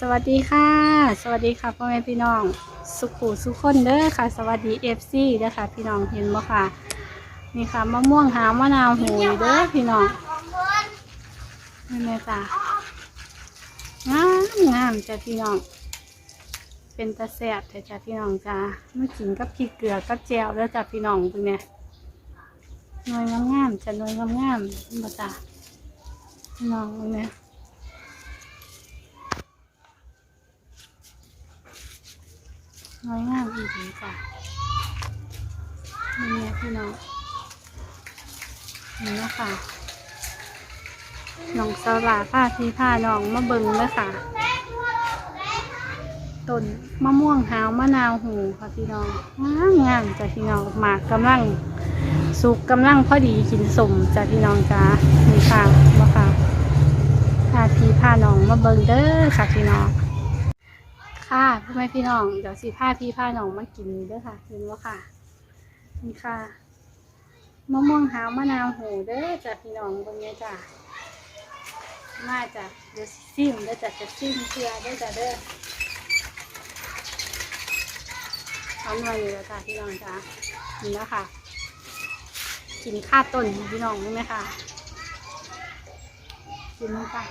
สวัสดีค่ะ สวัสดีค่ะพ่อแม่พี่น้อง สุขุสุขคนเด้อค่ะ สวัสดีเอฟซีเด้อค่ะ พี่น้องเห็นบ่ค่ะ นี่ค่ะมะม่วงหามะนาวหูยเด้อพี่น้องนี่แม่จ้างามงามจ้ะพี่น้อง เป็นตะแสบแต่จ้ะพี่น้องจ้าเมากินกับพริกเกลือกับแจวแล้วจ้ะพี่น้องตรงเนี้ยหน่วยงามๆจ้ะหน่วยงามๆบ่จ้ะพี่น้องตรงเนี้ย น้อยงามอีกทีจ้ะนี่เนี่ยพี่น้องนี่นะคะน้องสลาผ้าพี่ผ้าน้องมาเบิงเลยค่ะต้นมะม่วงหาวมะนาวหูค่ะพี่น้องงามงามจ้ะพี่น้องหมากกำลังสุกกำลังพอดีกินสมจ้ะพี่น้องจ้านี่ค่ะมาค่ะพาพี่ผ้าน้องมาเบิงเด้อค่ะพี่น้อง ค่ะพ่อแม่พี่น้องเดี๋ยวสิพาพี่พาน้องมากินเด้อค่ะเห็นว่าค่ะนี่ค่ะมะม่วงหาวมะนาวโหเด้อจ้ะพี่น้องบนนี้จ้ะมาจ้ะเดี๋ยวซิมเด้อจ้ะจะซิมเชื่อเด้อจ้ะเด้อเอาหน่อยอยู่แล้วจ้ะพี่น้องจ้ะนี่แล้วค่ะ กินข้าวต้นพี่น้องรู้ไหมค่ะกินมั้งค่ะ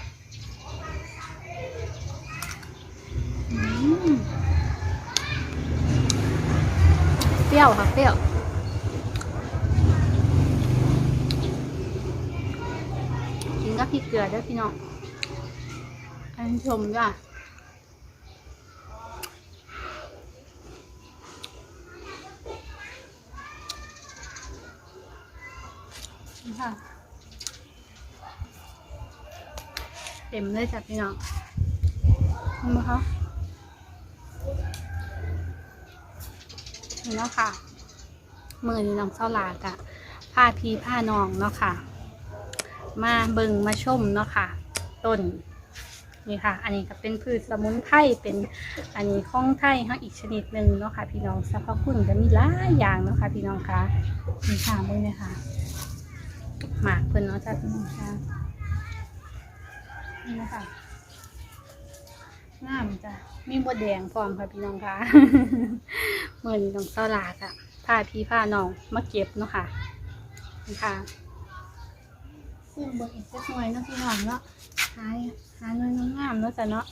อืมเปรี้ ยวค่ะเปรี้ยวกินกับพริกเกลือด้วยพี่น้องอันชมจ้ะนี่ค่ะเต็มเลยจ้ะพี่น้องเห็นไหมคะ นี่เนาะค่ะมือนี้น้องเศร้าหลากอะผ้าพีผ้านองเนาะค่ะ มาเบิงมาชมเนาะค่ะ ต้นนี่ค่ะ อันนี้ก็เป็นพืชสมุนไพรเป็นอันนี้ข้องไทยเฮาอีกชนิดหนึ่งเนาะค่ะ พี่น้องสรรพคุณก็มีหลายอย่างเนาะค่ะ พี่น้องคะนี่ค่ะเบิ่งเลยค่ะหมากเพิ่นเนาะจ้ะพี่น้องค่ะนี่นะคะงามจ้ะมีบดแดงพร้อมค่ะพี่น้องค่ะ มื่อนี้น้องเศร้าหลากอะพาพี่พาน้องมาเก็บเนาะค่ะนี่ค่ะซึ่งเบิกอีกสักหน่อยเนาะพี่น้องเนาะหาหาหน่วยงามๆเนาะจ้ะเนาะ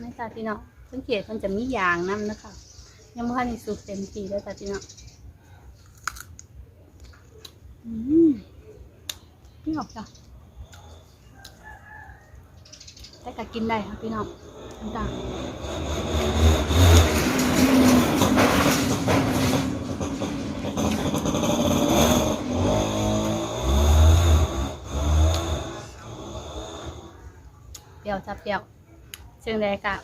นี่จ้ะพี่น้องสังเกตมันจะมียางน้ำนะคะยังไม่ทันได้สุกเต็มทีแล้วจ้ะพี่น้อง อืมนี่ออกจ้ะแต่ก็กินได้ค่ะพี่น้องจ้ะเปรี้ยวจ้ะเปรี้ยวซึ่งใดกะ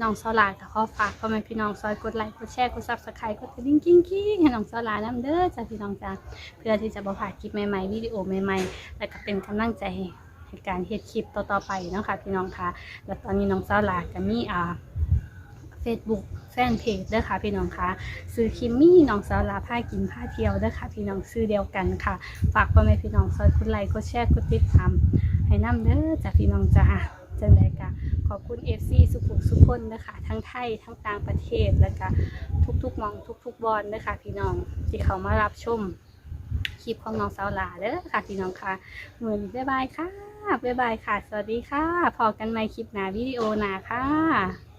น้องซอลาค่ะขอฝากพ่อแม่พี่น้องซอยกดไลค์กดแชร์กดซับสไครต์กดกระดิ่งกิ้งกิ้งให้น้องซอลาน้ำเด้อจ้าพี่น้องจ้าเพื่อที่จะบ่พลาดคลิปใหม่ๆวิดีโอใหม่ๆและก็เป็นกำลังใจให้การเฮ็ดคลิปต่อๆไปเนาะค่ะพี่น้องค่ะ แล้วตอนนี้น้องซอลาก็มีอ่า Facebook แฟนเพจเด้อค่ะพี่น้องค่ะซื้อคิมมี่น้องสาวลาผ้ากินผ้าเที่ยวเด้อค่ะพี่น้องซื้อเดียวกันค่ะ ฝากพ่อแม่พี่น้องซอยกดไลค์กดแชร์กดติดตามให้น้ำเด้อจ้าพี่น้องจ้า จังไดกะขอบคุณ FC สุขุมสุขคนนะคะทั้งไทยทั้งต่างประเทศแล้วก็ทุกๆมองทุกๆบอลนะคะพี่น้องที่เขามารับชมคลิปของน้องสาวหลาเด้อค่ะพี่น้องค่ะเหมือนบ๊ายบายค่ะบ๊ายบายค่ะ สวัสดีค่ะพอกันใหม่คลิปหน้าวิดีโอหน้าค่ะ